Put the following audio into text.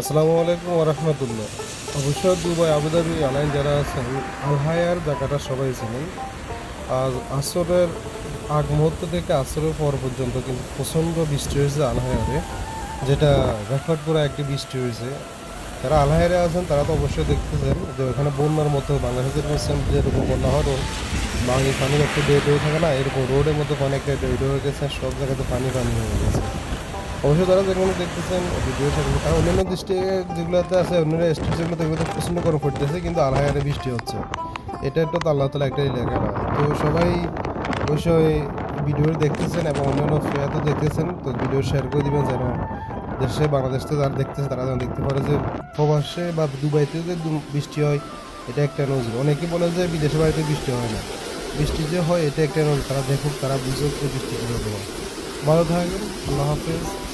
আসসালামু আলাইকুম ওরহমতুল্লাহ অবশ্য দুবাই, আবুধাবি, আলাইন যারা আছেন, আলহায়ার জায়গাটা সবাই ছিলেন আর আসরের আগ মুহূর্ত থেকে আসরের পর পর্যন্ত কিন্তু প্রচণ্ড বৃষ্টি হয়েছে আলহায়ারে, যেটা রেকর্ড করা একটি বৃষ্টি হয়েছে। যারা আলহায়ারে আছেন, তারা তো অবশ্যই দেখতেছেন যে ওখানে বন্যার মতো বাংলাদেশের যেরকম বন্যা হয় রোড বাঙি পানি একটু ডেট হয়ে থাকে না, এরকম রোডের মতো পানি একটা ডেট হয়ে গেছে, সব জায়গাতে পানি পানি হয়ে গেছে। অবশ্যই তারা যেগুলো দেখতেছেন, ভিডিও সেগুলো অন্যান্য ডিস্ট্রিক্টে যেগুলোতে আছে, অন্যান্য স্টেট যেগুলোতে এগুলোতে প্রচণ্ড গরম পড়তেছে, কিন্তু আলহায়ারে বৃষ্টি হচ্ছে। এটা একটা তো আল্লাহ তালা একটা এলাকা তো সবাই অবশ্যই ভিডিও দেখতেছেন এবং অন্যান্য ফেয়ারও দেখতেছেন, তো ভিডিও শেয়ার করে দিবেন যেন দেশে, বাংলাদেশ যারা দেখতেছে, তারা যেন দেখতে পারে যে প্রবাসে বা দুবাইতে যে বৃষ্টি হয়, এটা একটা নজির। অনেকে বলে যে বিদেশে বাড়িতে বৃষ্টি হয় না। বৃষ্টি যে হয়, এটা একটা নজির। তারা দেখুক, তারা বুঝুক যে বৃষ্টি কীভাবে হয়। ভালো থাকবেন, আল্লাহ হাফেজ।